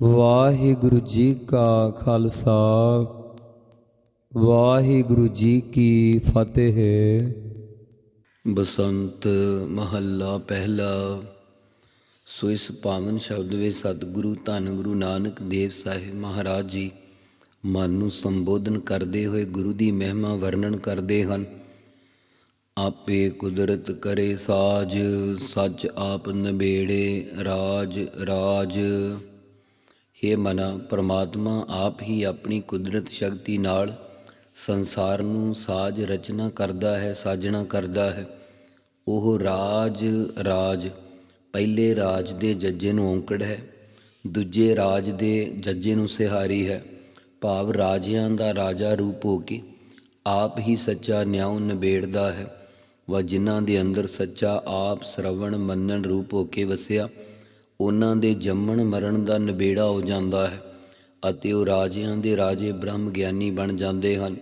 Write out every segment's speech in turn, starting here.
ਵਾਹਿਗੁਰੂ ਜੀ ਕਾ ਖਾਲਸਾ, ਵਾਹਿਗੁਰੂ ਜੀ ਕੀ ਫਤਿਹ। ਬਸੰਤ ਮਹੱਲਾ ਪਹਿਲਾ, ਸੋ ਇਸ ਪਾਵਨ ਸ਼ਬਦ ਵਿੱਚ ਸਤਿਗੁਰੂ, ਧੰਨ ਗੁਰੂ ਨਾਨਕ ਦੇਵ ਸਾਹਿਬ ਮਹਾਰਾਜ ਜੀ ਮਨ ਨੂੰ ਸੰਬੋਧਨ ਕਰਦੇ ਹੋਏ ਗੁਰੂ ਦੀ ਮਹਿਮਾ ਵਰਣਨ ਕਰਦੇ ਹਨ। ਆਪੇ ਕੁਦਰਤ ਕਰੇ ਸਾਜ, ਸੱਚ ਆਪ ਨਬੇੜੇ ਰਾਜ ਰਾਜ। ਹੇ ਮਨਾ ਪਰਮਾਤਮਾ ਆਪ ਹੀ ਆਪਣੀ ਕੁਦਰਤ ਸ਼ਕਤੀ ਨਾਲ ਸੰਸਾਰ ਨੂੰ ਸਾਜ ਰਚਨਾ ਕਰਦਾ ਹੈ, ਸਾਜਣਾ ਕਰਦਾ ਹੈ। ਉਹ ਰਾਜ ਰਾਜ, ਪਹਿਲੇ ਰਾਜ ਦੇ ਜੱਜੇ ਨੂੰ ਔਂਕੜ ਹੈ, ਦੂਜੇ ਰਾਜ ਦੇ ਜੱਜੇ ਨੂੰ ਸਿਹਾਰੀ ਹੈ। ਭਾਵ ਰਾਜਿਆਂ ਦਾ ਰਾਜਾ ਰੂਪ ਹੋ ਕੇ ਆਪ ਹੀ ਸੱਚਾ ਨਿਆਂ ਨਿਬੇੜਦਾ ਹੈ। ਵਾ ਜਿਨ੍ਹਾਂ ਦੇ ਅੰਦਰ ਸੱਚਾ ਆਪ ਸਰਵਣ ਮੰਨਣ ਰੂਪ ਹੋ ਕੇ ਵਸਿਆ ਉਹਨਾਂ ਦੇ ਜੰਮਣ ਮਰਨ ਦਾ ਨਿਬੇੜਾ ਹੋ ਜਾਂਦਾ ਹੈ ਅਤੇ ਉਹ ਰਾਜਿਆਂ ਦੇ ਰਾਜੇ ਬ੍ਰਹਮ ਗਿਆਨੀ ਬਣ ਜਾਂਦੇ ਹਨ।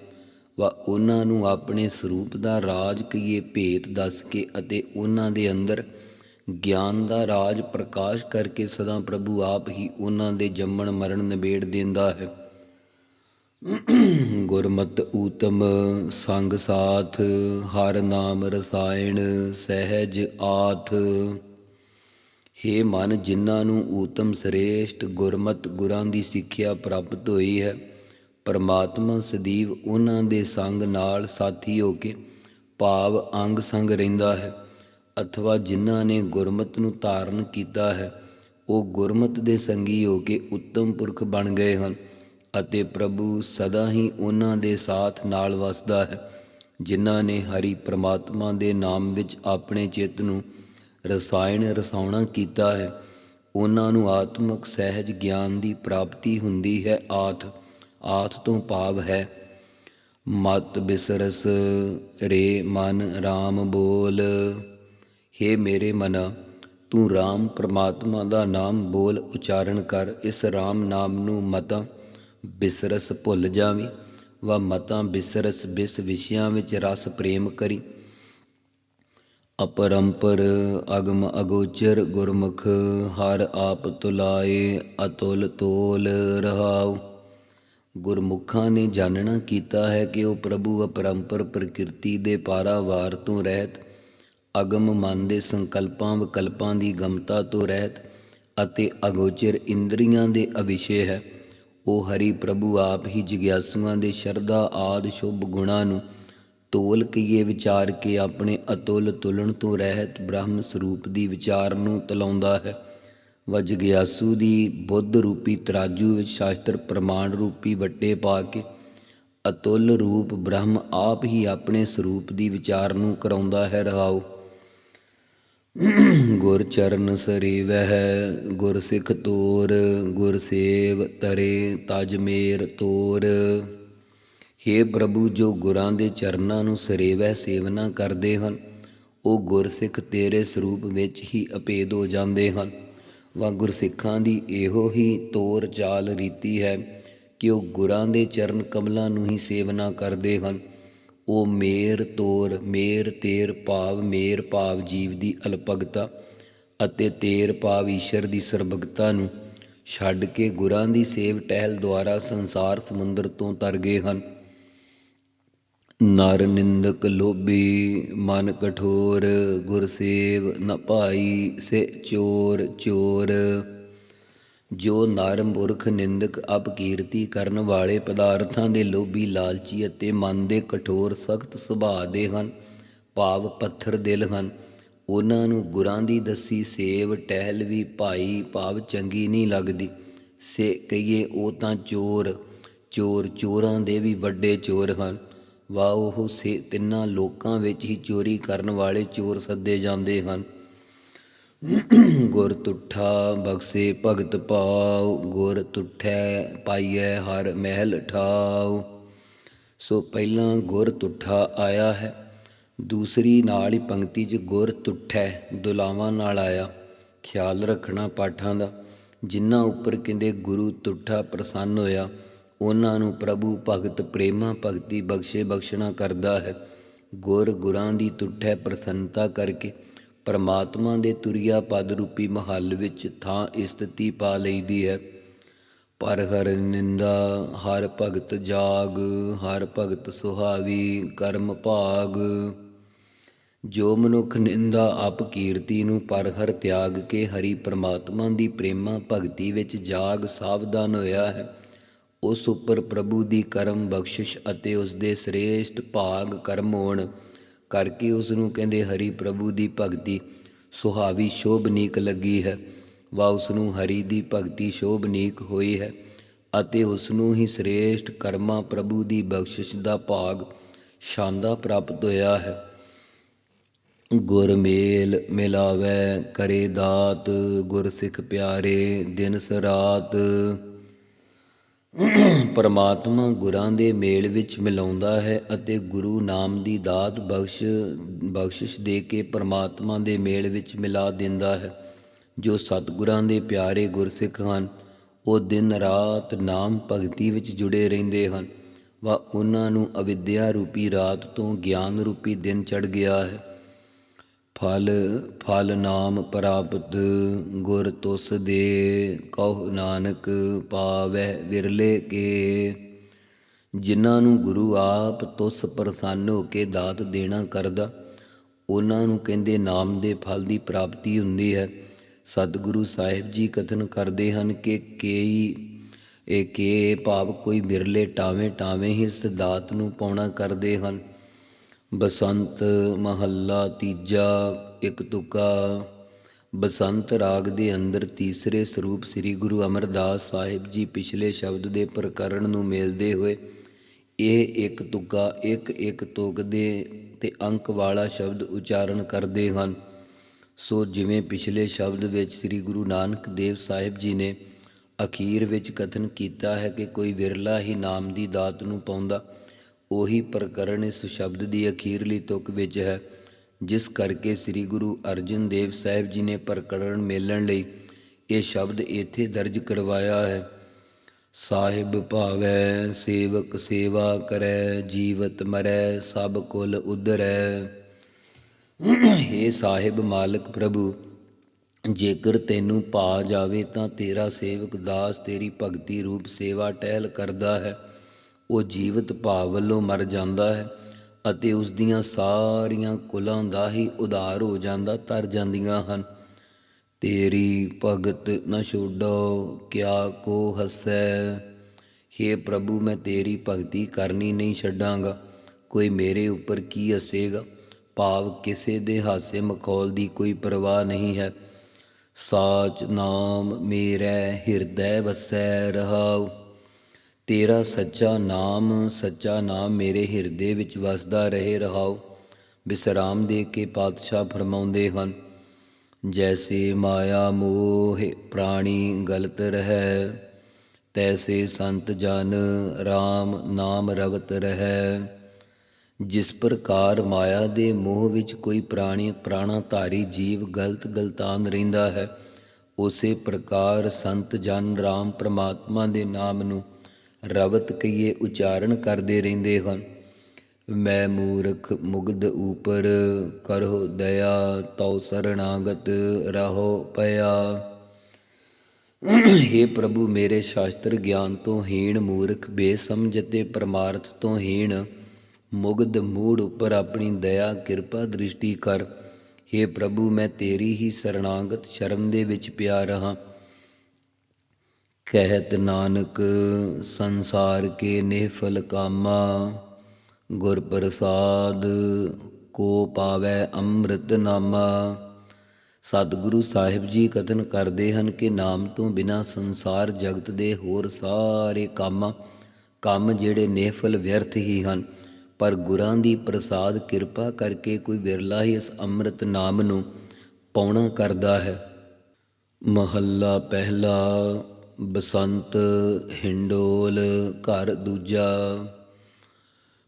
ਵਾ ਉਹਨਾਂ ਨੂੰ ਆਪਣੇ ਸਰੂਪ ਦਾ ਰਾਜ ਕਹੀਏ ਭੇਤ ਦੱਸ ਕੇ ਅਤੇ ਉਹਨਾਂ ਦੇ ਅੰਦਰ ਗਿਆਨ ਦਾ ਰਾਜ ਪ੍ਰਕਾਸ਼ ਕਰਕੇ ਸਦਾ ਪ੍ਰਭੂ ਆਪ ਹੀ ਉਹਨਾਂ ਦੇ ਜੰਮਣ ਮਰਨ ਨਿਬੇੜ ਦਿੰਦਾ ਹੈ। ਗੁਰਮਤ ਊਤਮ ਸੰਗ ਸਾਥ, ਹਰ ਨਾਮ ਰਸਾਇਣ ਸਹਿਜ ਆਥ। ਹੇ ਮਨ, ਜਿਨ੍ਹਾਂ ਨੂੰ ਊਤਮ ਸ੍ਰੇਸ਼ਟ ਗੁਰਮਤ ਗੁਰਾਂ ਦੀ ਸਿੱਖਿਆ ਪ੍ਰਾਪਤ ਹੋਈ ਹੈ, ਪਰਮਾਤਮਾ ਸਦੀਵ ਉਹਨਾਂ ਦੇ ਸੰਗ ਨਾਲ ਸਾਥੀ ਹੋ ਕੇ ਭਾਵ ਅੰਗ ਸੰਗ ਰਹਿੰਦਾ ਹੈ, ਅਥਵਾ ਜਿਨ੍ਹਾਂ ਨੇ ਗੁਰਮਤ ਨੂੰ ਧਾਰਨ ਕੀਤਾ ਹੈ, ਉਹ ਗੁਰਮਤ ਦੇ ਸੰਗੀ ਹੋ ਕੇ ਉੱਤਮ ਪੁਰਖ ਬਣ ਗਏ ਹਨ ਅਤੇ ਪ੍ਰਭੂ ਸਦਾ ਹੀ ਉਹਨਾਂ ਦੇ ਸਾਥ ਨਾਲ ਵਸਦਾ ਹੈ, ਜਿਨ੍ਹਾਂ ਨੇ ਹਰੀ ਪ੍ਰਮਾਤਮਾ ਦੇ ਨਾਮ ਵਿੱਚ ਆਪਣੇ ਚਿੱਤ ਨੂੰ ਰਸਾਇਣ ਰਸਾਉਣਾ ਕੀਤਾ ਹੈ। ਉਹਨਾਂ ਨੂੰ ਆਤਮਿਕ ਸਹਿਜ ਗਿਆਨ ਦੀ ਪ੍ਰਾਪਤੀ ਹੁੰਦੀ ਹੈ। ਆਥ ਆਥ ਤੋਂ ਭਾਵ ਹੈ। ਮਤ ਬਿਸਰਸ ਰੇ ਮਨ RAM ਬੋਲ। ਹੇ ਮੇਰੇ ਮਨਾ, ਤੂੰ RAM ਪ੍ਰਮਾਤਮਾ ਦਾ ਨਾਮ ਬੋਲ ਉਚਾਰਨ ਕਰ। ਇਸ RAM ਨਾਮ ਨੂੰ ਮਤਾਂ ਬਿਸਰਸ ਭੁੱਲ ਜਾਵੀਂ। ਵਾ ਮਤਾਂ ਬਿਸਰਸ ਬਿਸ ਵਿਸ਼ਿਆਂ ਵਿੱਚ ਰਸ ਪ੍ਰੇਮ ਕਰੀ। ਅਪਰੰਪਰ, ਅਗਮ ਅਗੋਚਰ ਗੁਰਮੁਖ, ਹਰ ਆਪ ਤੁਲਾਏ, ਅਤੁਲ ਤੋਲ ਰਹਾਉ। ਗੁਰਮੁਖਾਂ ਨੇ ਜਾਣਨਾ ਕੀਤਾ ਹੈ ਕਿ ਉਹ ਪ੍ਰਭੂ ਅਪਰੰਪਰ ਪ੍ਰਕਿਰਤੀ ਦੇ ਪਾਰਾਵਾਰ ਤੋਂ ਰਹਿਤ, ਅਗਮ ਮਨ ਦੇ ਸੰਕਲਪਾਂ ਵਿਕਲਪਾਂ ਦੀ ਗਮਤਾ ਤੋਂ ਰਹਿਤ ਅਤੇ ਅਗੋਚਰ ਇੰਦਰੀਆਂ ਦੇ ਅਵਿਸ਼ੇ ਹੈ। ਉਹ ਹਰੀ ਪ੍ਰਭੂ ਆਪ ਹੀ ਜਿਗਿਆਸੂਆਂ ਦੇ ਸ਼ਰਧਾ ਆਦ ਸ਼ੁਭ ਗੁਣਾਂ ਨੂੰ ਤੋਲ ਕਈਏ ਵਿਚਾਰ ਕੇ ਆਪਣੇ ਅਤੁਲ ਤੁਲਣ ਤੋਂ ਰਹਿਤ ਬ੍ਰਹਮ ਸਰੂਪ ਦੀ ਵਿਚਾਰ ਨੂੰ ਤਲਾਉਂਦਾ ਹੈ। ਵਾ ਜਿਗਿਆਸੂ ਦੀ ਬੁੱਧ ਰੂਪੀ ਤਰਾਜੂ ਵਿੱਚ ਸ਼ਾਸਤਰ ਪ੍ਰਮਾਣ ਰੂਪੀ ਵੱਟੇ ਪਾ ਕੇ ਅਤੁਲ ਰੂਪ ਬ੍ਰਹਮ ਆਪ ਹੀ ਆਪਣੇ ਸਰੂਪ ਦੀ ਵਿਚਾਰ ਨੂੰ ਕਰਾਉਂਦਾ ਹੈ ਰਹਾਉ। ਗੁਰ ਚਰਨ ਸਰੇਵਹਿ, ਗੁਰ ਸਿੱਖ ਤੋਰ, ਗੁਰ ਸੇਵ ਤਰੇ, ਤਜ ਮੇਰ ਤੋਰ। ਹੇ ਪ੍ਰਭੂ, ਜੋ ਗੁਰਾਂ ਦੇ ਚਰਨਾਂ ਨੂੰ ਸਰੇਵਹਿ ਸੇਵਨਾ ਕਰਦੇ ਹਨ, ਉਹ ਗੁਰਸਿੱਖ ਤੇਰੇ ਸਰੂਪ ਵਿੱਚ ਹੀ ਅਪੇਦ ਹੋ ਜਾਂਦੇ ਹਨ। ਵਾ ਗੁਰਸਿੱਖਾਂ ਦੀ ਇਹੋ ਹੀ ਤੋਰ ਚਾਲ ਰੀਤੀ ਹੈ ਕਿ ਉਹ ਗੁਰਾਂ ਦੇ ਚਰਨ ਕਮਲਾਂ ਨੂੰ ਹੀ ਸੇਵਨਾ ਕਰਦੇ ਹਨ। ਉਹ ਮੇਰ ਤੋਰ, ਮੇਰ ਤੇਰ ਭਾਵ, ਮੇਰ ਭਾਵ ਜੀਵ ਦੀ ਅਲਪਗਤਾ ਅਤੇ ਤੇਰ ਭਾਵ ਈਸ਼ਰ ਦੀ ਸਰਬਗਤਾ ਨੂੰ ਛੱਡ ਕੇ ਗੁਰਾਂ ਦੀ ਸੇਵ ਟਹਿਲ ਦੁਆਰਾ ਸੰਸਾਰ ਸਮੁੰਦਰ ਤੋਂ ਤਰ ਗਏ ਹਨ। ਨਰ ਨਿੰਦਕ ਲੋਭੀ, ਮਨ ਕਠੋਰ ਗੁਰ ਸੇਵ ਨ ਭਾਈ, ਸੇ ਚੋਰ ਚੋਰ। ਜੋ ਨਰ ਮੂਰਖ ਨਿੰਦਕ ਅਪਕੀਰਤੀ ਕਰਨ ਵਾਲੇ ਪਦਾਰਥਾਂ ਦੇ ਲੋਭੀ ਲਾਲਚੀ ਅਤੇ ਮਨ ਦੇ ਕਠੋਰ ਸਖਤ ਸੁਭਾਅ ਦੇ ਹਨ, ਭਾਵ ਪੱਥਰ ਦਿਲ ਹਨ। ਉਹਨਾਂ ਨੂੰ ਗੁਰਾਂ ਦੀ ਦੱਸੀ ਸੇਵ ਟਹਿਲ ਵੀ ਭਾਈ, ਭਾਵ ਚੰਗੀ ਨਹੀਂ ਲੱਗਦੀ। ਸੇ ਕਹੀਏ ਉਹ ਤਾਂ ਚੋਰ ਚੋਰ ਚੋਰਾਂ ਦੇ ਵੀ ਵੱਡੇ ਚੋਰ ਹਨ। ਵਾ ਉਹ ਸੇ ਤਿੰਨਾਂ ਲੋਕਾਂ ਵਿੱਚ ਹੀ ਚੋਰੀ ਕਰਨ ਵਾਲੇ ਚੋਰ ਸੱਦੇ ਜਾਂਦੇ ਹਨ। ਗੁਰ ਤੁਠਾ ਬਖਸੇ ਭਗਤ ਪਾਉ ਗੁਰ ਤੁਠੈ ਪਾਈਐ ਹਰ ਮਹਿਲ ਠਾਉ। ਸੋ ਪਹਿਲਾਂ ਗੁਰ ਤੁਠਾ ਆਇਆ ਹੈ, ਦੂਸਰੀ ਨਾਲ ਹੀ ਪੰਕਤੀ 'ਚ ਗੁਰ ਤੁਠੈ ਦੁਲਾਵਾਂ ਨਾਲ ਆਇਆ। ਖਿਆਲ ਰੱਖਣਾ ਪਾਠਾਂ ਦਾ ਜਿਨ੍ਹਾਂ ਉੱਪਰ ਕਹਿੰਦੇ ਗੁਰੂ ਤੁਠਾ ਪ੍ਰਸੰਨ ਹੋਇਆ ਉਹਨਾਂ ਨੂੰ ਪ੍ਰਭੂ ਭਗਤ ਪ੍ਰੇਮਾ ਭਗਤੀ ਬਖਸ਼ੇ ਬਖਸ਼ਣਾ ਕਰਦਾ ਹੈ। ਗੁਰ ਗੁਰਾਂ ਦੀ ਤੁਠੈ ਪ੍ਰਸੰਨਤਾ ਕਰਕੇ ਪਰਮਾਤਮਾ ਦੇ ਤੁਰਿਆ ਪਦ ਰੂਪੀ ਮਹੱਲ ਵਿੱਚ ਥਾਂ ਇਸਤਤੀ ਪਾ ਲਈਦੀ ਹੈ। ਪਰ ਹਰ ਨਿੰਦਾ, ਹਰ ਭਗਤ ਜਾਗ, ਹਰ ਭਗਤ ਸੁਹਾਵੀ ਕਰਮ ਭਾਗ। ਜੋ ਮਨੁੱਖ ਨਿੰਦਾ ਆਪ ਕੀਰਤੀ ਨੂੰ ਪਰ ਹਰ ਤਿਆਗ ਕੇ ਹਰੀ ਪਰਮਾਤਮਾ ਦੀ ਪ੍ਰੇਮਾ ਭਗਤੀ ਵਿੱਚ ਜਾਗ ਸਾਵਧਾਨ ਹੋਇਆ ਹੈ। ਉਸ ਉੱਪਰ ਪ੍ਰਭੂ ਦੀ ਕਰਮ ਬਖਸ਼ਿਸ਼ ਅਤੇ ਉਸ ਦੇ ਸ੍ਰੇਸ਼ਟ ਭਾਗ ਕਰਮ ਹੋਣ ਕਰਕੇ ਉਸ ਨੂੰ ਕਹਿੰਦੇ ਹਰੀ ਪ੍ਰਭੂ ਦੀ ਭਗਤੀ ਸੁਹਾਵੀ ਸ਼ੋਭਨੀਕ ਲੱਗੀ ਹੈ। ਵਾ ਉਸ ਨੂੰ ਹਰੀ ਦੀ ਭਗਤੀ ਸ਼ੋਭਨੀਕ ਹੋਈ ਹੈ ਅਤੇ ਉਸ ਨੂੰ ਹੀ ਸ੍ਰੇਸ਼ਟ ਕਰਮਾ ਪ੍ਰਭੂ ਦੀ ਬਖਸ਼ਿਸ਼ ਦਾ ਭਾਗ ਸ਼ਾਂਦਾ ਪ੍ਰਾਪਤ ਹੋਇਆ ਹੈ। ਗੁਰਮੇਲ ਮਿਲਾਵੇ ਕਰੇ ਦਾਤ ਗੁਰਸਿੱਖ ਪਿਆਰੇ ਦਿਨ ਸਰਾਤ। ਪਰਮਾਤਮਾ ਗੁਰਾਂ ਦੇ ਮੇਲ ਵਿੱਚ ਮਿਲਾਉਂਦਾ ਹੈ ਅਤੇ ਗੁਰੂ ਨਾਮ ਦੀ ਦਾਤ ਬਖਸ਼, ਬਖਸ਼ਿਸ਼ ਦੇ ਕੇ ਪਰਮਾਤਮਾ ਦੇ ਮੇਲ ਵਿੱਚ ਮਿਲਾ ਦਿੰਦਾ ਹੈ। ਜੋ ਸਤਿਗੁਰਾਂ ਦੇ ਪਿਆਰੇ ਗੁਰਸਿੱਖ ਹਨ, ਉਹ ਦਿਨ ਰਾਤ ਨਾਮ ਭਗਤੀ ਵਿੱਚ ਜੁੜੇ ਰਹਿੰਦੇ ਹਨ। ਵਾ ਉਹਨਾਂ ਨੂੰ ਅਵਿਦਿਆ ਰੂਪੀ ਰਾਤ ਤੋਂ ਗਿਆਨ ਰੂਪੀ ਦਿਨ ਚੜ ਗਿਆ ਹੈ। ਫਲ ਫਲ ਨਾਮ ਪ੍ਰਾਪਤ ਗੁਰ ਤੁਸ ਦੇ, ਕਹੋ ਨਾਨਕ ਪਾਵੈ ਵਿਰਲੇ ਕੇ। ਜਿਨ੍ਹਾਂ ਨੂੰ ਗੁਰੂ ਆਪ ਤੁਸ ਪ੍ਰਸੰਨ ਹੋ ਕੇ ਦਾਤ ਦੇਣਾ ਕਰਦਾ, ਉਹਨਾਂ ਨੂੰ ਕਹਿੰਦੇ ਨਾਮ ਦੇ ਫਲ ਦੀ ਪ੍ਰਾਪਤੀ ਹੁੰਦੀ ਹੈ। ਸਤਿਗੁਰੂ ਸਾਹਿਬ ਜੀ ਕਥਨ ਕਰਦੇ ਹਨ ਕਿ ਕਈ, ਇਹ ਕੇ ਭਾਵ ਕੋਈ ਬਿਰਲੇ ਟਾਵੇਂ ਟਾਵੇਂ ਹੀ ਇਸ ਦਾਤ ਨੂੰ ਪਾਉਣਾ ਕਰਦੇ ਹਨ। ਬਸੰਤ ਮਹੱਲਾ ਤੀਜਾ, ਇੱਕ ਤੁਕਾ। ਬਸੰਤ ਰਾਗ ਦੇ ਅੰਦਰ ਤੀਸਰੇ ਸਰੂਪ ਸ੍ਰੀ ਗੁਰੂ ਅਮਰਦਾਸ ਸਾਹਿਬ ਜੀ ਪਿਛਲੇ ਸ਼ਬਦ ਦੇ ਪ੍ਰਕਰਣ ਨੂੰ ਮਿਲਦੇ ਹੋਏ, ਇਹ ਇੱਕ ਤੁਕਾ, ਇੱਕ ਇੱਕ ਤੁਕ ਦੇ ਤੇ ਅੰਕ ਵਾਲਾ ਸ਼ਬਦ ਉਚਾਰਨ ਕਰਦੇ ਹਨ। ਸੋ ਜਿਵੇਂ ਪਿਛਲੇ ਸ਼ਬਦ ਵਿੱਚ ਸ੍ਰੀ ਗੁਰੂ ਨਾਨਕ ਦੇਵ ਸਾਹਿਬ ਜੀ ਨੇ ਅਖੀਰ ਵਿੱਚ ਕਥਨ ਕੀਤਾ ਹੈ ਕਿ ਕੋਈ ਵਿਰਲਾ ਹੀ ਨਾਮ ਦੀ ਦਾਤ ਨੂੰ ਪਾਉਂਦਾ ਉਹੀ ਪ੍ਰਕਰਣ ਇਸ ਸ਼ਬਦ ਦੀ ਅਖੀਰਲੀ ਤੁਕ ਵਿੱਚ ਹੈ, ਜਿਸ ਕਰਕੇ ਸ੍ਰੀ ਗੁਰੂ ਅਰਜਨ ਦੇਵ ਸਾਹਿਬ ਜੀ ਨੇ ਪ੍ਰਕਰਣ ਮੇਲਣ ਲਈ ਇਹ ਸ਼ਬਦ ਇੱਥੇ ਦਰਜ ਕਰਵਾਇਆ ਹੈ। ਸਾਹਿਬ ਭਾਵੈ, ਸੇਵਕ ਸੇਵਾ ਕਰੈ, ਜੀਵਤ ਮਰੈ, ਸਭ ਕੁਲ ਉਧਰੈ। ਹੇ ਸਾਹਿਬ ਮਾਲਕ ਪ੍ਰਭੂ, ਜੇਕਰ ਤੈਨੂੰ ਪਾ ਜਾਵੇ ਤਾਂ ਤੇਰਾ ਸੇਵਕ ਦਾਸ ਤੇਰੀ ਭਗਤੀ ਰੂਪ ਸੇਵਾ ਟਹਿਲ ਕਰਦਾ ਹੈ। ਉਹ ਜੀਵਤ ਭਾਵ ਵੱਲੋਂ ਮਰ ਜਾਂਦਾ ਹੈ ਅਤੇ ਉਸ ਦੀਆਂ ਸਾਰੀਆਂ ਕੁਲਾਂ ਦਾ ਹੀ ਉਧਾਰ ਹੋ ਜਾਂਦਾ, ਤਰ ਜਾਂਦੀਆਂ ਹਨ। ਤੇਰੀ ਭਗਤ ਨ ਛੋਡੋ, ਕਿਆ ਕੋ ਹਸੈ। हे ਪ੍ਰਭੂ, ਮੈਂ ਤੇਰੀ ਭਗਤੀ ਕਰਨੀ ਨਹੀਂ ਛੱਡਾਂਗਾ। ਕੋਈ ਮੇਰੇ ਉੱਪਰ ਕੀ ਹਸੇਗਾ? ਭਾਵ ਕਿਸੇ ਦੇ ਹਾਸੇ ਮਖੌਲ ਦੀ ਕੋਈ ਪਰਵਾਹ ਨਹੀਂ ਹੈ। ਸਾਚ ਨਾਮ ਮੇਰਾ, ਹਿਰਦੈ ਵਸੈ ਰਹਾਉ। ਤੇਰਾ ਸੱਚਾ ਨਾਮ ਸੱਚਾ ਨਾਮ ਮੇਰੇ ਹਿਰਦੇ ਵਿੱਚ ਵਸਦਾ ਰਹੇ ਰਹਾਓ। ਵਿਸ਼ਰਾਮ ਦੇ ਕੇ ਪਾਤਸ਼ਾਹ ਫਰਮਾਉਂਦੇ ਹਨ, ਜੈਸੇ ਮਾਇਆ ਮੋਹ ਪ੍ਰਾਣੀ ਗਲਤ ਰਹੈ, ਤੈਸੇ ਸੰਤ ਜਨ RAM ਨਾਮ ਰਵਤ ਰਹੈ। ਜਿਸ ਪ੍ਰਕਾਰ ਮਾਇਆ ਦੇ ਮੋਹ ਵਿੱਚ ਕੋਈ ਪ੍ਰਾਣੀ ਪ੍ਰਾਣਾ ਧਾਰੀ ਜੀਵ ਗਲਤ ਗਲਤਾਨ ਰਹਿੰਦਾ ਹੈ, ਉਸੇ ਪ੍ਰਕਾਰ ਸੰਤ ਜਨ RAM ਪ੍ਰਮਾਤਮਾ ਦੇ ਨਾਮ ਨੂੰ ਰਵਤ ਕਈਏ ਉਚਾਰਨ ਕਰਦੇ ਰਹਿੰਦੇ ਹਨ। ਮੈਂ ਮੂਰਖ ਮੁਗਧ ਉਪਰ ਕਰੋ ਦਇਆ, ਤਉ ਸਰਣਾਗਤ ਰਹੋ ਪਿਆ हे ਪ੍ਰਭੂ, ਮੇਰੇ ਸ਼ਾਸਤਰ ਗਿਆਨ ਤੋਂ ਹੀਣ ਮੂਰਖ, ਬੇਸਮਝ ਤੇ ਪਰਮਾਰਥ ਤੋਂ ਹੀਣ ਮੁਗਧ ਮੂੜ ਉੱਪਰ ਆਪਣੀ ਦਇਆ, ਕਿਰਪਾ ਦ੍ਰਿਸ਼ਟੀ ਕਰ। हे ਪ੍ਰਭੂ, ਮੈਂ ਤੇਰੀ ਹੀ ਸਰਣਾਗਤ, ਸ਼ਰਨ ਦੇ ਵਿੱਚ ਪਿਆ ਰਹਾ। ਕਹਿਤ ਨਾਨਕ, ਸੰਸਾਰ ਕੇ ਨਿਹਫਲ ਕਾਮਾ, ਗੁਰ ਪ੍ਰਸਾਦ ਕੋ ਪਾਵੈ ਅੰਮ੍ਰਿਤ ਨਾਮਾ। ਸਤਿਗੁਰੂ ਸਾਹਿਬ ਜੀ ਕਥਨ ਕਰਦੇ ਹਨ ਕਿ ਨਾਮ ਤੋਂ ਬਿਨਾ ਸੰਸਾਰ ਜਗਤ ਦੇ ਹੋਰ ਸਾਰੇ ਕੰਮ ਕੰਮ ਜਿਹੜੇ ਨਿਹਫਲ ਵਿਅਰਥ ਹੀ ਹਨ। ਪਰ ਗੁਰਾਂ ਦੀ ਪ੍ਰਸਾਦ ਕਿਰਪਾ ਕਰਕੇ ਕੋਈ ਵਿਰਲਾ ਹੀ ਇਸ ਅੰਮ੍ਰਿਤ ਨਾਮ ਨੂੰ ਪਾਉਣਾ ਕਰਦਾ ਹੈ। ਮਹੱਲਾ ਪਹਿਲਾ ਬਸੰਤ ਹਿੰਡੋਲ ਘਰ ਦੂਜਾ।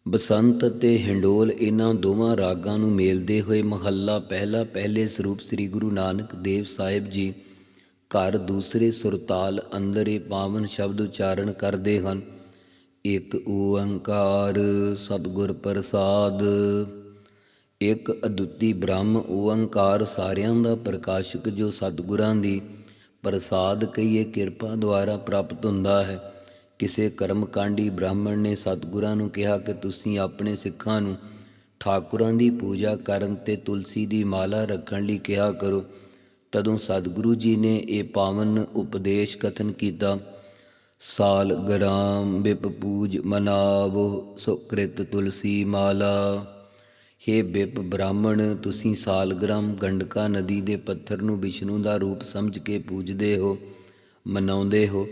ਬਸੰਤ ਤੇ ਹਿੰਡੋਲ ਇਹਨਾਂ ਦੋਵਾਂ ਰਾਗਾਂ ਨੂੰ ਮੇਲਦੇ ਹੋਏ ਮਹੱਲਾ ਪਹਿਲਾ ਪਹਿਲੇ ਸਰੂਪ ਸ੍ਰੀ ਗੁਰੂ ਨਾਨਕ ਦੇਵ ਸਾਹਿਬ ਜੀ ਘਰ ਦੂਸਰੇ ਸੁਰਤਾਲ ਅੰਦਰ ਇਹ ਪਾਵਨ ਸ਼ਬਦ ਉਚਾਰਨ ਕਰਦੇ ਹਨ। ਇੱਕ ਓੰਕਾਰ ਸਤਿਗੁਰ ਪ੍ਰਸਾਦ, ਇੱਕ ਅਦੁੱਤੀ ਬ੍ਰਹਮ ਓੰਕਾਰ ਸਾਰਿਆਂ ਦਾ ਪ੍ਰਕਾਸ਼ਕ ਜੋ ਸਤਿਗੁਰਾਂ ਦੀ ਪ੍ਰਸਾਦ ਕਹੀਏ ਕਿਰਪਾ ਦੁਆਰਾ ਪ੍ਰਾਪਤ ਹੁੰਦਾ ਹੈ। ਕਿਸੇ ਕਰਮਕਾਂਡੀ ਬ੍ਰਾਹਮਣ ਨੇ ਸਤਿਗੁਰਾਂ ਨੂੰ ਕਿਹਾ ਕਿ ਤੁਸੀਂ ਆਪਣੇ ਸਿੱਖਾਂ ਨੂੰ ਠਾਕੁਰਾਂ ਦੀ ਪੂਜਾ ਕਰਨ ਤੇ ਤੁਲਸੀ ਦੀ ਮਾਲਾ ਰੱਖਣ ਲਈ ਕਿਹਾ ਕਰੋ। ਤਦੋਂ ਸਤਿਗੁਰੂ ਜੀ ਨੇ ਇਹ ਪਾਵਨ ਉਪਦੇਸ਼ ਕਥਨ ਕੀਤਾ, ਸਾਲ ਗ੍ਰਾਮ ਬਿਪ ਮਨਾਵੋ ਸੁਕ੍ਰਿਤ ਤੁਲਸੀ ਮਾਲਾ। ਹੇ ਬਿਪ ਬ੍ਰਾਹਮਣ, ਤੁਸੀਂ ਸਾਲਗ੍ਰਾਮ ਗੰਡਕਾ ਨਦੀ ਦੇ ਪੱਥਰ ਨੂੰ ਵਿਸ਼ਨੂੰ ਦਾ ਰੂਪ ਸਮਝ ਕੇ ਪੂਜਦੇ ਹੋ, ਮਨਾਉਂਦੇ ਹੋ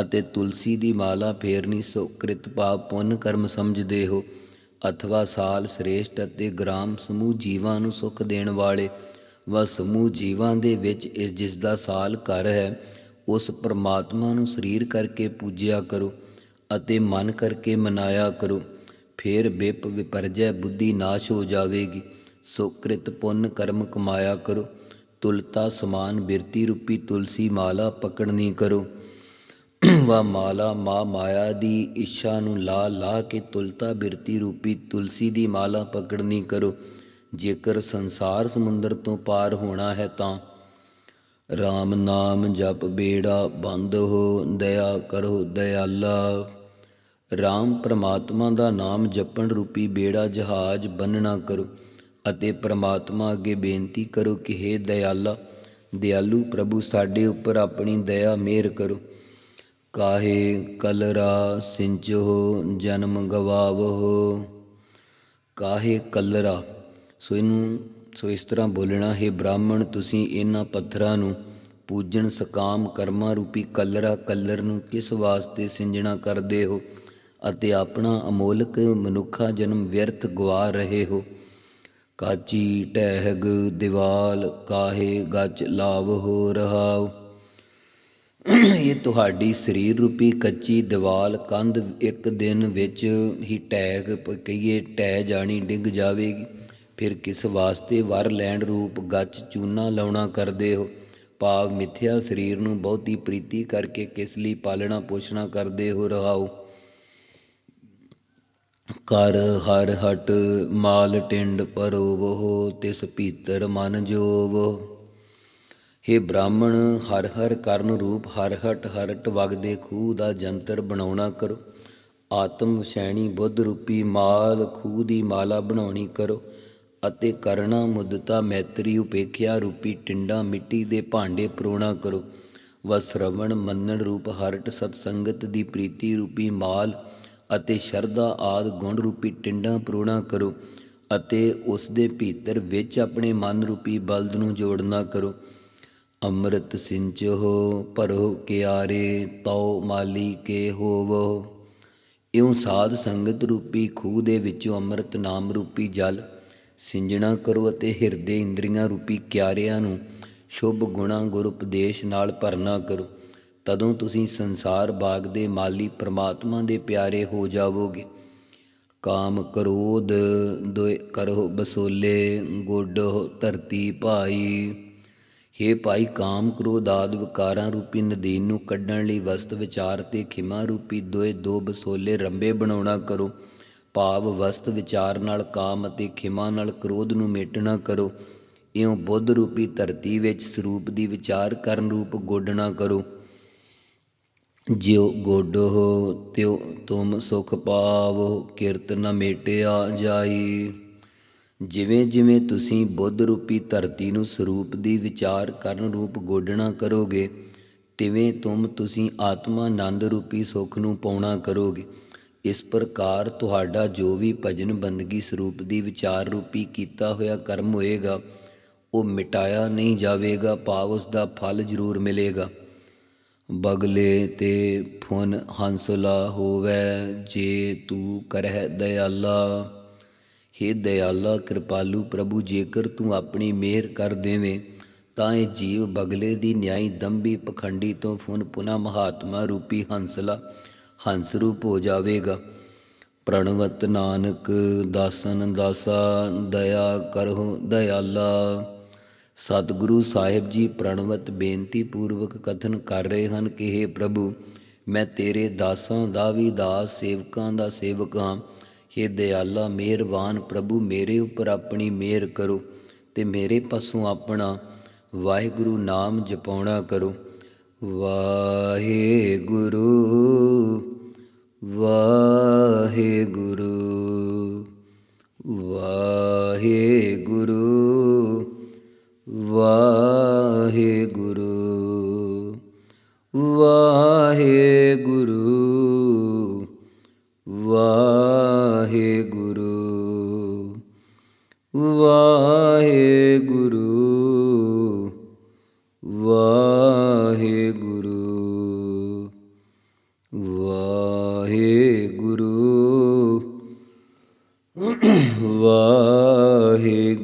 ਅਤੇ ਤੁਲਸੀ ਦੀ ਮਾਲਾ ਫੇਰਨੀ ਸੁਕ੍ਰਿਤ ਪਾਪ ਪੁੰਨ ਕਰਮ ਸਮਝਦੇ ਹੋ, ਅਥਵਾ ਸਾਲ ਸ੍ਰੇਸ਼ਟ ਅਤੇ ਗ੍ਰਾਮ ਸਮੂਹ ਜੀਵਾਂ ਨੂੰ ਸੁਖ ਦੇਣ ਵਾਲੇ, ਵਾ ਸਮੂਹ ਜੀਵਾਂ ਦੇ ਵਿੱਚ ਇਸ ਜਿਸ ਦਾ ਸਾਲ ਘਰ ਹੈ, ਉਸ ਪਰਮਾਤਮਾ ਨੂੰ ਸਰੀਰ ਕਰਕੇ ਪੂਜਿਆ ਕਰੋ ਅਤੇ ਮਨ ਕਰਕੇ ਮਨਾਇਆ ਕਰੋ। ਫੇਰ ਬਿਪ ਵਿਪਰਜੈ ਬੁੱਧੀ ਨਾਸ਼ ਹੋ ਜਾਵੇਗੀ। ਸੁਕ੍ਰਿਤ ਪੁੰਨ ਕਰਮ ਕਮਾਇਆ ਕਰੋ। ਤੁਲਤਾ ਸਮਾਨ ਬਿਰਤੀ ਰੂਪੀ ਤੁਲਸੀ ਮਾਲਾ ਪਕੜਨੀ ਕਰੋ। ਵਾ ਮਾਲਾ ਮਾ ਮਾਇਆ ਦੀ ਇੱਛਾ ਨੂੰ ਲਾ ਲਾ ਕੇ ਤੁਲਤਾ ਬਿਰਤੀ ਰੂਪੀ ਤੁਲਸੀ ਦੀ ਮਾਲਾ ਪਕੜਨੀ ਕਰੋ। ਜੇਕਰ ਸੰਸਾਰ ਸਮੁੰਦਰ ਤੋਂ ਪਾਰ ਹੋਣਾ ਹੈ ਤਾਂ RAM ਨਾਮ ਜਪ ਬੇੜਾ ਬੰਦ ਹੋ, ਦਇਆ ਕਰੋ ਦਇਆਲਾ। RAM ਪ੍ਰਮਾਤਮਾ ਦਾ ਨਾਮ ਜਪਣ ਰੂਪੀ ਬੇੜਾ ਜਹਾਜ਼ ਬੰਨਣਾ ਕਰੋ ਅਤੇ ਪ੍ਰਮਾਤਮਾ ਅੱਗੇ ਬੇਨਤੀ ਕਰੋ ਕਿ हे ਦਇਆਲਾ ਦਿਆਲੂ ਪ੍ਰਭੂ, ਸਾਡੇ ਉੱਪਰ ਆਪਣੀ ਦਇਆ ਮਿਹਰ ਕਰੋ। ਕਾਹੇ ਕਲਰਾ ਸਿੰਚੋ, ਜਨਮ ਗਵਾਵੋ। ਕਾਹੇ ਕਲਰਾ? ਸੋ ਇਹਨੂੰ, ਸੋ ਇਸ ਤਰ੍ਹਾਂ ਬੋਲਣਾ, ਹੈ ਬ੍ਰਾਹਮਣ, ਤੁਸੀਂ ਇਹਨਾਂ ਪੱਥਰਾਂ ਨੂੰ ਪੂਜਣ, ਸਕਾਮ ਕਰਮਾਂ ਰੂਪੀ ਕਲਰਾ ਕਲਰ ਨੂੰ ਕਿਸ ਵਾਸਤੇ ਸਿੰਜਣਾ ਕਰਦੇ ਹੋ? ਅਤੇ ਆਪਣਾ ਅਮੋਲਕ ਮਨੁੱਖਾ ਜਨਮ ਵਿਅਰਥ ਗਵਾ ਰਹੇ ਹੋ। ਕਾਚੀ ਟਹਿਗ ਦੀਵਾਲ ਕਾਹੇ ਗੱਜ ਲਾਵ ਹੋ ਰਹਾਓ ਇਹ ਤੁਹਾਡੀ ਸਰੀਰ ਰੂਪੀ ਕੱਚੀ ਦੀਵਾਲ ਕੰਧ ਇੱਕ ਦਿਨ ਵਿੱਚ ਹੀ ਟੈਗ ਪ- ਕਹੀਏ ਟਹਿ ਜਾਣੀ ਡਿੱਗ ਜਾਵੇਗੀ। ਫਿਰ ਕਿਸ ਵਾਸਤੇ ਵਰ ਲੈਣ ਰੂਪ ਗੱਚ ਚੂਨਾ ਲਾਉਣਾ ਕਰਦੇ ਹੋ? ਭਾਵ ਮਿਥਿਆ ਸਰੀਰ ਨੂੰ ਬਹੁਤੀ ਪ੍ਰੀਤੀ ਕਰਕੇ ਕਿਸ ਲਈ ਪਾਲਣਾ ਪੋਸ਼ਣਾ ਕਰਦੇ ਹੋ ਰਹਾਓ ਕਰ ਹਰ ਹਟ ਮਾਲ ਟਿੰਡ ਪਰੋਵੋ, ਤਿਸ ਭੀਤਰ ਮਨ ਜੋਵੋ। ਹੇ ਬ੍ਰਾਹਮਣ, ਹਰ ਹਰ ਕਰਨ ਰੂਪ ਹਰ ਹਟ ਹਰਟ ਵਗਦੇ ਖੂਹ ਦਾ ਜੰਤਰ ਬਣਾਉਣਾ ਕਰੋ। ਆਤਮ ਸੈਣੀ ਬੁੱਧ ਰੂਪੀ ਮਾਲ ਖੂਹ ਦੀ ਮਾਲਾ ਬਣਾਉਣੀ ਕਰੋ ਅਤੇ ਕਰਣਾ, ਮੁਦਤਾ, ਮੈਤਰੀ, ਉਪੇਖਿਆ ਰੂਪੀ ਟਿੰਡਾ ਮਿੱਟੀ ਦੇ ਭਾਂਡੇ ਪਰੋਣਾ ਕਰੋ। ਵਸਰਵਣ ਮੰਨਣ ਰੂਪ ਹਰਟ ਸਤਸੰਗਤ ਦੀ ਪ੍ਰੀਤੀ ਰੂਪੀ ਮਾਲ ਅਤੇ ਸ਼ਰਧਾ ਆਦ ਗੁਣ ਰੂਪੀ ਟਿੰਡਾਂ ਪਰੋਣਾ ਕਰੋ ਅਤੇ ਉਸ ਦੇ ਭੀਤਰ ਵਿੱਚ ਆਪਣੇ ਮਨ ਰੂਪੀ ਬਲਦ ਨੂੰ ਜੋੜਨਾ ਕਰੋ। ਅੰਮ੍ਰਿਤ ਸਿੰਚੋ ਭਰੋ ਕਿਆਰੇ, ਤਉ ਮਾਲੀ ਕੇ ਹੋਵੋ ਇਉਂ ਸਾਧ ਸੰਗਤ ਰੂਪੀ ਖੂਹ ਦੇ ਵਿੱਚੋਂ ਅੰਮ੍ਰਿਤ ਨਾਮ ਰੂਪੀ ਜਲ ਸਿੰਜਣਾ ਕਰੋ ਅਤੇ ਹਿਰਦੇ ਇੰਦਰੀਆਂ ਰੂਪੀ ਕਿਆਰਿਆਂ ਨੂੰ ਸ਼ੁਭ ਗੁਣਾ ਗੁਰ ਉਪਦੇਸ਼ ਨਾਲ ਭਰਨਾ ਕਰੋ। ਤਦੋਂ ਤੁਸੀਂ ਸੰਸਾਰ ਬਾਗ ਦੇ ਮਾਲੀ ਪ੍ਰਮਾਤਮਾ ਦੇ ਪਿਆਰੇ ਹੋ ਜਾਵੋਗੇ। ਕਾਮ ਕਰੋਧ ਦੋਇ ਕਰੋ ਬਸੋਲੇ, ਗੋਡੋ ਧਰਤੀ ਭਾਈ। ਹੇ ਭਾਈ, ਕਾਮ ਕ੍ਰੋਧ ਆਦਿ ਵਿਕਾਰਾਂ ਰੂਪੀ ਨਦੀਨ ਨੂੰ ਕੱਢਣ ਲਈ ਵਸਤ ਵਿਚਾਰ ਤੇ ਖਿਮਾ ਰੂਪੀ ਦੋਏ ਦੋ ਬਸੋਲੇ ਰੰਬੇ ਬਣਾਉਣਾ ਕਰੋ। ਭਾਵ ਵਸਤ ਵਿਚਾਰ ਨਾਲ ਕਾਮ ਅਤੇ ਖਿਮਾ ਨਾਲ ਕ੍ਰੋਧ ਨੂੰ ਮੇਟਣਾ ਕਰੋ। ਇਉਂ ਬੁੱਧ ਰੂਪੀ ਧਰਤੀ ਵਿੱਚ ਸਰੂਪ ਦੀ ਵਿਚਾਰ ਕਰਨ ਰੂਪ ਗੋਡਣਾ ਕਰੋ। ਜਿਉ ਗੋਡੋ ਤਿਉ ਤੁਮ ਸੁਖ ਪਾਵੋ, ਕਿਰਤ ਨ ਮੇਟਿਆ ਜਾਈ। ਜਿਵੇਂ ਜਿਵੇਂ ਤੁਸੀਂ ਬੁੱਧ ਰੂਪੀ ਧਰਤੀ ਨੂੰ ਸਰੂਪ ਦੀ ਵਿਚਾਰ ਕਰਨ ਰੂਪ ਗੋਡਣਾ ਕਰੋਗੇ, ਤਿਵੇਂ ਤੁਮ ਤੁਸੀਂ ਆਤਮਾ ਆਨੰਦ ਰੂਪੀ ਸੁਖ ਨੂੰ ਪਾਉਣਾ ਕਰੋਗੇ। ਇਸ ਪ੍ਰਕਾਰ ਤੁਹਾਡਾ ਜੋ ਵੀ ਭਜਨ ਬੰਦਗੀ ਸਰੂਪ ਦੀ ਵਿਚਾਰ ਰੂਪੀ ਕੀਤਾ ਹੋਇਆ ਕਰਮ ਹੋਏਗਾ, ਉਹ ਮਿਟਾਇਆ ਨਹੀਂ ਜਾਵੇਗਾ, ਭਾਵ ਉਸ ਦਾ ਫਲ ਜ਼ਰੂਰ ਮਿਲੇਗਾ। ਬਗਲੇ ਤੇ ਫੁਨ ਹੰਸਲਾ ਹੋਵੇ, ਜੇ ਤੂੰ ਕਰਹਿ ਦਇਆਲਾ ਹੇ ਦਇਆਲਾ ਕਿਰਪਾਲੂ ਪ੍ਰਭੂ, ਜੇਕਰ ਤੂੰ ਆਪਣੀ ਮਿਹਰ ਕਰ ਦੇਵੇਂ, ਤਾਂ ਇਹ ਜੀਵ ਬਗਲੇ ਦੀ ਨਿਆਈ ਦੰਭੀ ਪਖੰਡੀ ਤੋਂ ਫੁਨ ਪੁਨਾ ਮਹਾਤਮਾ ਰੂਪੀ ਹੰਸਲਾ ਹੰਸ ਰੂਪ ਹੋ ਜਾਵੇਗਾ। ਪ੍ਰਣਵਤ ਨਾਨਕ ਦਾਸਨ ਦਾਸਾ, ਦਇਆ ਕਰਹੁ ਦਇਆਲਾ ਸਤਿਗੁਰੂ ਸਾਹਿਬ ਜੀ ਪ੍ਰਣਵਤ ਬੇਨਤੀ ਪੂਰਵਕ ਕਥਨ ਕਰ ਰਹੇ ਹਨ ਕਿ हे ਪ੍ਰਭੂ, ਮੈਂ ਤੇਰੇ ਦਾਸਾਂ ਦਾ ਵੀ ਦਾਸ, ਸੇਵਕਾਂ ਦਾ ਸੇਵਕ ਹਾਂ। हे ਦਿਆਲਾ, ਮਿਹਰਬਾਨ ਪ੍ਰਭੂ, ਮੇਰੇ ਉੱਪਰ ਆਪਣੀ ਮਿਹਰ ਕਰੋ ਤੇ ਮੇਰੇ ਪਾਸੋਂ ਆਪਣਾ ਵਾਹਿਗੁਰੂ ਨਾਮ ਜਪਾਉਣਾ ਕਰੋ। ਵਾਹਿਗੁਰੂ ਵਾਹਿਗੁਰੂ ਵਾਹਿਗੁਰੂ ਵਾਹਿਗੁਰੂ।